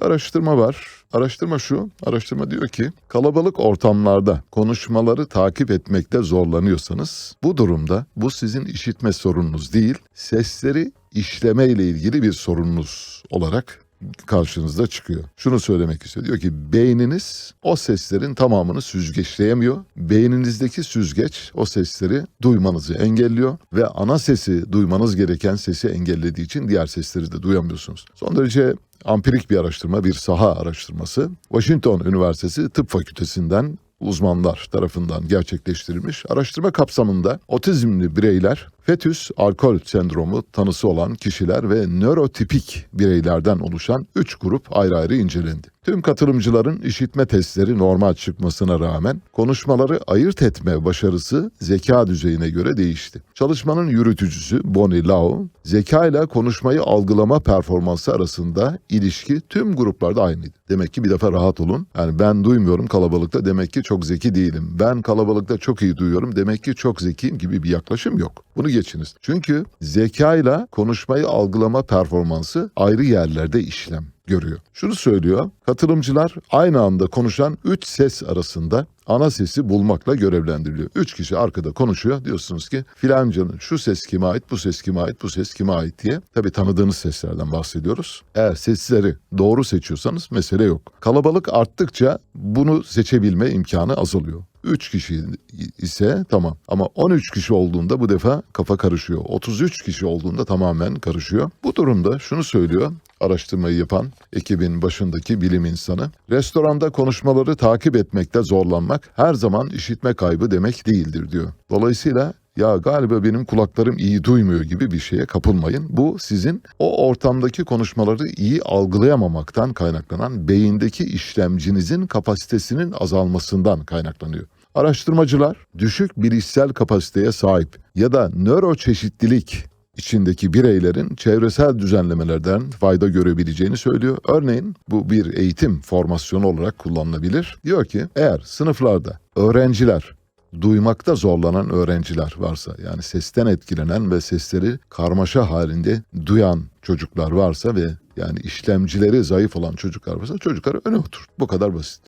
araştırma var. Araştırma şu, araştırma diyor ki kalabalık ortamlarda konuşmaları takip etmekte zorlanıyorsanız bu durumda bu sizin işitme sorununuz değil, sesleri işleme ile ilgili bir sorununuz olarak karşınızda çıkıyor. Şunu söylemek istiyor. Diyor ki beyniniz o seslerin tamamını süzgeçleyemiyor. Beyninizdeki süzgeç o sesleri duymanızı engelliyor ve ana sesi duymanız gereken sesi engellediği için diğer sesleri de duyamıyorsunuz. Son derece ampirik bir araştırma, bir saha araştırması. Washington Üniversitesi Tıp Fakültesinden uzmanlar tarafından gerçekleştirilmiş. Araştırma kapsamında otizmli bireyler, fetüs alkol sendromu tanısı olan kişiler ve nörotipik bireylerden oluşan 3 grup ayrı ayrı incelendi. Tüm katılımcıların işitme testleri normal çıkmasına rağmen konuşmaları ayırt etme başarısı zeka düzeyine göre değişti. Çalışmanın yürütücüsü Bonnie Lau, zeka ile konuşmayı algılama performansı arasında ilişki tüm gruplarda aynıydı. Demek ki bir defa rahat olun. Yani ben duymuyorum kalabalıkta demek ki çok zeki değilim. Ben kalabalıkta çok iyi duyuyorum demek ki çok zekiyim gibi bir yaklaşım yok. Bunu geçiniz. Çünkü zekayla konuşmayı algılama performansı ayrı yerlerde işlem görüyor. Şunu söylüyor. Katılımcılar aynı anda konuşan 3 ses arasında ana sesi bulmakla görevlendiriliyor. 3 kişi arkada konuşuyor. Diyorsunuz ki filancanın şu ses kime ait, bu ses kime ait, bu ses kime ait diye. Tabii tanıdığınız seslerden bahsediyoruz. Eğer sesleri doğru seçiyorsanız mesele yok. Kalabalık arttıkça bunu seçebilme imkanı azalıyor. 3 kişi ise tamam ama 13 kişi olduğunda bu defa kafa karışıyor. 33 kişi olduğunda tamamen karışıyor. Bu durumda şunu söylüyor araştırmayı yapan ekibin başındaki bilim insanı. Restoranda konuşmaları takip etmekte zorlanmak her zaman işitme kaybı demek değildir diyor. Dolayısıyla ya galiba benim kulaklarım iyi duymuyor gibi bir şeye kapılmayın. Bu sizin o ortamdaki konuşmaları iyi algılayamamaktan kaynaklanan beyindeki işlemcinizin kapasitesinin azalmasından kaynaklanıyor. Araştırmacılar düşük bilişsel kapasiteye sahip ya da nöroçeşitlilik içindeki bireylerin çevresel düzenlemelerden fayda görebileceğini söylüyor. Örneğin bu bir eğitim formasyonu olarak kullanılabilir. Diyor ki eğer sınıflarda öğrenciler duymakta zorlanan öğrenciler varsa yani sesten etkilenen ve sesleri karmaşa halinde duyan çocuklar varsa ve yani işlemcileri zayıf olan çocuklar varsa çocukları öne otur. Bu kadar basit.